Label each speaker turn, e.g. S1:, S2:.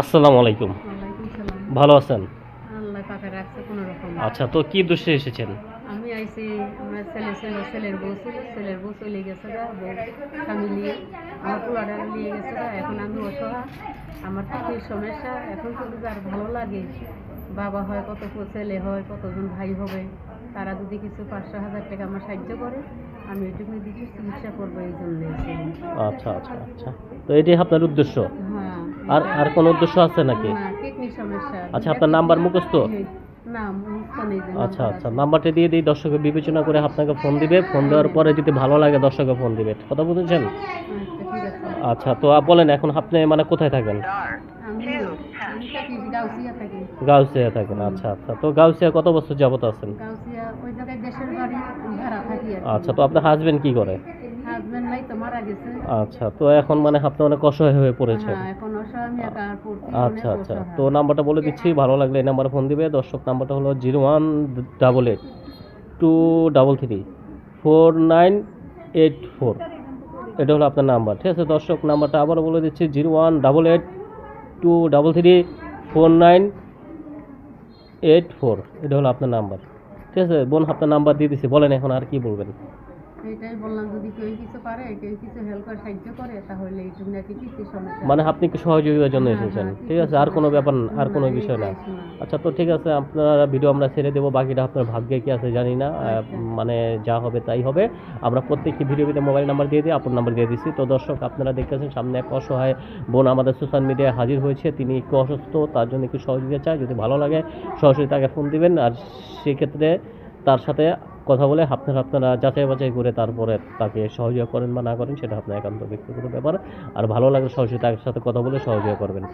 S1: আসসালামু আলাইকুম। ভালো আছেন?
S2: আল্লাহ পাকে রাখছে কোনো রকম
S1: আচ্ছা তো কি দোষে এসেছেন?
S2: আমি আইছি আমার ছেলে ছিল ছেলের বউ ছিল ছেলের বউ চলে গেছে গা বউ স্বামী নিয়ে। আমার পোলাটা নিয়ে গেছে গা এখন আমি অসহায়। আমার তো এই সমস্যা এখন যদি যার ভালো লাগে বাবা হয় কত ছেলে হয় কতজন ভাই হবে তারা যদি কিছু পাঁচশো হাজার টাকা আমার সাহায্য করে আমি ওইটুকু দিকে চিকিৎসা করব এই জন্য।
S1: আচ্ছা আচ্ছা আচ্ছা। তো এটাই আপনার উদ্দেশ্য? আর আর কোনো উদ্দেশ্য আছে নাকি? আচ্ছা, আপনার নাম্বার মুখস্থ? আচ্ছা আচ্ছা নাম্বারটা দিয়ে দিই দর্শকের বিবেচনা করে আপনাকে ফোন দিবে। ফোন দেওয়ার পরে যদি ভালো লাগে দর্শকে ফোন দিবে। কথা বুঝেছেন?
S2: আচ্ছা
S1: আচ্ছা তো বলেন এখন আপনি মানে কোথায় থাকেন?
S2: গাউসিয়া
S1: থাকেন আচ্ছা আচ্ছা। তো গাউসিয়া কত বছর যাবত আছেন? আচ্ছা তো আপনার হাজবেন্ড কি করে?
S2: মারা গেছে।
S1: আচ্ছা তো এখন মানে আপনি অনেক অসহায় হয়ে পড়েছেন
S2: হ্যাঁ এখন অসহায় আমি একা আর পড়ছি
S1: আচ্ছা আচ্ছা তো নাম্বারটা বলে দিচ্ছি ভালো লাগলে এই নাম্বারে ফোন দিবে। দর্শক নাম্বারটা হলো zero one double eight two double three four nine eight four. এটা হলো আপনার নাম্বার ঠিক আছে? দর্শক নাম্বারটা আবারও বলে দিচ্ছি zero one double eight two double three four nine eight four. এটা হলো আপনার নাম্বার ঠিক আছে? বোন আপনার নাম্বার দিয়ে দিচ্ছি বলেন এখন আর কি বলবেন।
S2: এইটাই বললাম যদি কেউ কিছু পারে কেউ কিছু হেল্প করে সাহায্য করে তাহলে এইটুকু নাকি কিছু সমস্যা।
S1: মানে আপনি কি সহযোগিতার জন্য
S2: হ্যাঁ,
S1: এসেছেন।
S2: হ্যাঁ,
S1: ঠিক আছে আর কোনো ব্যাপার না, আর কোনো বিষয় না। আচ্ছা তো ঠিক আছে আপনারা ভিডিও আমরা ছেড়ে দেবো বাকিটা আপনার ভাগ্যে কি আছে জানি না
S2: আচ্ছা।
S1: মানে যা হবে তাই হবে। আমরা প্রত্যেকটি ভিডিওতে মোবাইল নাম্বার দিয়ে দিই আপনার নাম্বার দিয়ে দিচ্ছি তো দর্শক আপনারা দেখতেছেন সামনে এক অসহায় বোন আমাদের সোশ্যাল মিডিয়ায় হাজির হয়েছে। তিনি একটু অসুস্থ তার জন্য একটু সহযোগিতা চায় যদি ভালো লাগে সরাসরি তাকে ফোন দিবেন। আর সেক্ষেত্রে তার সাথে কথা বলে আপনারা আপনারা যাচাই বাছাই করে তারপরে তাকে সহযোগ করেন বা না করেন, সেটা আপনার একান্ত ব্যক্তিগত ব্যাপার। আর ভালো লাগলে সরাসরি তার সাথে কথা বলে সহযোগ করবেন।